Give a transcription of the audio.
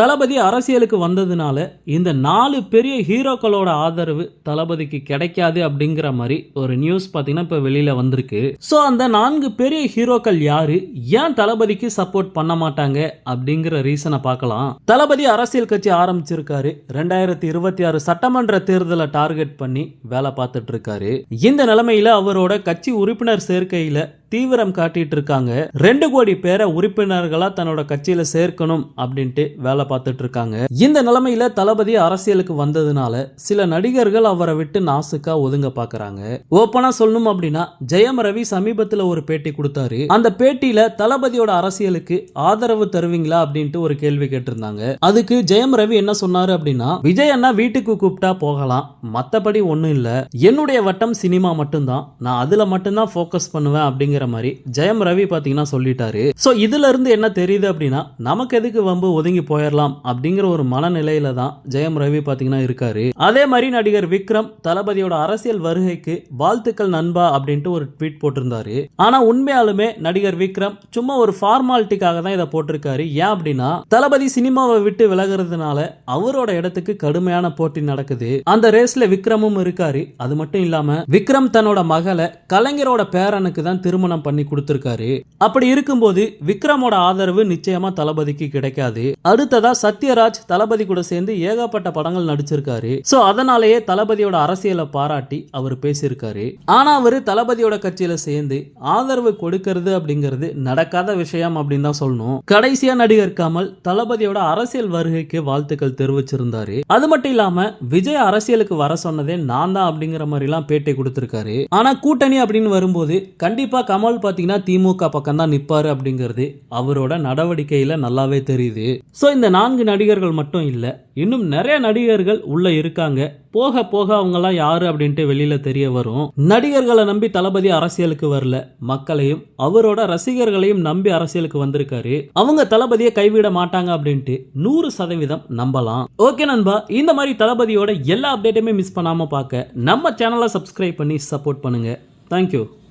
தளபதி அரசியலுக்கு வந்ததுனால இந்த நாலு பெரிய ஹீரோக்களோட ஆதரவு தளபதிக்கு கிடைக்காது அப்படிங்கிற மாதிரி ஒரு நியூஸ் பார்த்தீங்கன்னா இப்போ வெளியில் வந்திருக்கு. ஸோ அந்த நான்கு பெரிய ஹீரோக்கள் யாரு? ஏன் தளபதிக்கு சப்போர்ட் பண்ண மாட்டாங்க அப்படிங்கிற ரீசனை பார்க்கலாம். தளபதி அரசியல் கட்சி ஆரம்பிச்சிருக்காரு. ரெண்டாயிரத்தி இருபத்தி ஆறு சட்டமன்ற தேர்தலை டார்கெட் பண்ணி வேலை பார்த்துட்டு இருக்காரு. இந்த நிலைமையில அவரோட கட்சி உறுப்பினர் சேர்க்கையில தீவிரம் காட்டிட்டு இருக்காங்க ரெண்டு கோடி பேரை உறுப்பினர்களா தன்னோட கட்சியில சேர்க்கணும் அப்படின்ட்டு வேலை பார்த்துட்டு இருக்காங்க இந்த நிலைமையில தளபதி அரசியலுக்கு வந்ததுனால சில நடிகர்கள் அவரை விட்டு நாசுக்கா ஒதுங்க பாக்குறாங்க ஓப்பனா சொல்லணும் அப்படின்னா ஜெயம் ரவி சமீபத்துல ஒரு பேட்டி கொடுத்தாரு. அந்த பேட்டியில தளபதியோட அரசியலுக்கு ஆதரவு தருவீங்களா அப்படின்ட்டு ஒரு கேள்வி கேட்டிருந்தாங்க. அதுக்கு ஜெயம் ரவி என்ன சொன்னாரு அப்படின்னா விஜய் அண்ணா வீட்டுக்கு கூப்பிட்டா போகலாம். மத்தபடி ஒண்ணும் இல்ல. என்னுடைய வட்டம் சினிமா மட்டும்தான். நான் அதுல மட்டும்தான் ஃபோக்கஸ் பண்ணுவேன் அப்படிங்கிற அப்படிங்கிற மாதிரி ஜெயம் ரவி பார்த்தீங்கன்னா சொல்லிட்டாரு. ஸோ இதுல இருந்து என்ன தெரியுது அப்படின்னா நமக்கு எதுக்கு வம்பு ஒதுங்கி போயிடலாம் அப்படிங்கிற ஒரு மனநிலையில தான் ஜெயம் ரவி பார்த்தீங்கன்னா இருக்காரு. அதே மாதிரி நடிகர் விக்ரம் தளபதியோட அரசியல் வருகைக்கு வாழ்த்துக்கள் நண்பா அப்படின்ட்டு ஒரு ட்வீட் போட்டிருந்தாரு. ஆனா உண்மையாலுமே நடிகர் விக்ரம் சும்மா ஒரு ஃபார்மாலிட்டிக்காக தான் இதை போட்டிருக்காரு. ஏன் அப்படின்னா தளபதி சினிமாவை விட்டு விலகிறதுனால அவரோட இடத்துக்கு கடுமையான போட்டி நடக்குது. அந்த ரேஸ்ல விக்ரமும் இருக்காரு. அது மட்டும் இல்லாம விக்ரம் தன்னோட மகளை கலைஞரோட பேரனுக்கு தான் திருமணம் பண்ணி கொடுத்திருக்காரு. அப்படி இருக்கும்போது விக்ரமோட ஆதரவு நிச்சயமா தளபதிக்கு கிடைக்காது. அடுத்ததா சத்யராஜ் தளபதி கூட சேர்ந்து ஏகப்பட்ட படங்கள் நடிச்சிருக்காரு. சோ அதனாலேயே தளபதியோட அரசியலை பாராட்டி அவர் பேசியிருக்காரு. ஆனா அவரு தளபதியோட கட்சியில சேர்ந்து ஆதரவு கொடுக்கறது அப்படிங்கிறது நடக்காத விஷயம் அப்படின்னு தான் சொல்லணும். கடைசியா நடிகர் கமல் தளபதியோட அரசியல் வருகைக்கு வாழ்த்துக்கள் தெரிவிச்சிருந்தாரு. அது மட்டும் இல்லாம விஜய் அரசியலுக்கு வர சொன்னதே நான் தான் அப்படிங்கிற மாதிரி எல்லாம் பேட்டி கொடுத்திருக்காரு. ஆனா கூட்டணி அப்படின்னு வரும்போது கண்டிப்பா கமல் பாத்தீங்கன்னா திமுக பக்கம் தான் நிப்பாரு அப்படிங்கிறது. அவரோட நடவடிக்கையில் நல்லாவே தெரியுது. ஸோ இந்த நான்கு நடிகர்கள் மட்டும் இல்லை இன்னும் நிறைய நடிகர்கள் உள்ள இருக்காங்க. போக போக அவங்கெல்லாம் யாரு அப்படின்ட்டு வெளியில தெரிய வரும். நடிகர்களை நம்பி தளபதி அரசியலுக்கு வரல. மக்களையும் அவரோட ரசிகர்களையும் நம்பி அரசியலுக்கு வந்திருக்காரு. அவங்க தளபதியை கைவிட மாட்டாங்க அப்படின்ட்டு நூறு சதவீதம் நம்பலாம். ஓகே நண்பா. இந்த மாதிரி தளபதியோட எல்லா அப்டேட்டுமே மிஸ் பண்ணாம பார்க்க நம்ம சேனலை சப்ஸ்கிரைப் பண்ணி சப்போர்ட் பண்ணுங்க. தேங்க்யூ